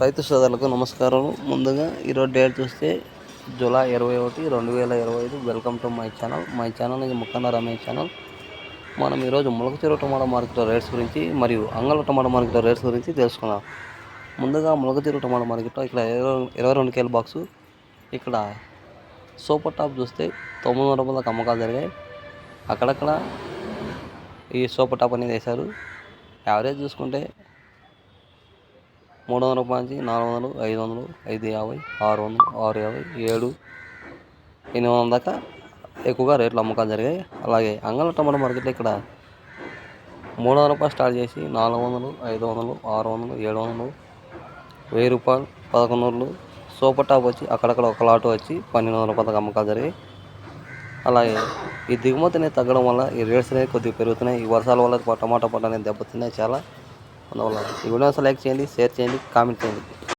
రైతు సోదరులకు నమస్కారం. ముందుగా ఈరోజు డేట్ చూస్తే జూలై ఇరవై ఒకటి రెండు వేల ఇరవై ఐదు. Welcome to my channel my channel ఇది ముక్కన్న రమేష్ ఛానల్ మనం ఈరోజు ములక చెరువు టమాటా మార్కెట్ రేట్స్ గురించి మరియు అంగళ టమాటా మార్కెట్ రేట్స్ గురించి తెలుసుకుందాం. ముందుగా ములక చెరువు టమాటా మార్కెట్లో ఇక్కడ ఇరవై ఇరవై రెండు కేల బాక్సు ఇక్కడ సూపర్ టాప్ చూస్తే తొమ్మిది వందల రూపాయలకు అమ్మకాలు జరిగాయి. అక్కడక్కడ ఈ సూపర్ టాప్ అనేది వేశారు. యావరేజ్ చూసుకుంటే మూడు వందల రూపాయల నుంచి నాలుగు వందలు ఐదు వందలు ఐదు యాభై ఆరు వందలు ఆరు యాభై ఏడు ఎనిమిది వందల దాకా ఎక్కువగా రేట్లు అమ్మకాలు జరిగాయి. అలాగే అంగళ టమాటా మార్కెట్లో ఇక్కడ మూడు వందల రూపాయలు స్టార్ట్ చేసి నాలుగు వందలు ఐదు వందలు ఆరు వందలు ఏడు వందలు వెయ్యి రూపాయలు పదకొండు వందలు సూపర్ టాప్ వచ్చి అక్కడక్కడ ఒక లాట్ వచ్చి పన్నెండు వందల రూపాయలకు అమ్మకాలు జరిగాయి. అలాగే ఈ దిగుమతి అనేది తగ్గడం వల్ల ఈ రేట్స్ అనేవి కొద్దిగా పెరుగుతున్నాయి. ఈ వర్షాల వల్ల టమాటా పంట అనేది దెబ్బతిన్నాయి చాలా. అందువల్ల ఈ వీడియోస్ లైక్ చేయండి షేర్ చేయండి కామెంట్ చేయండి.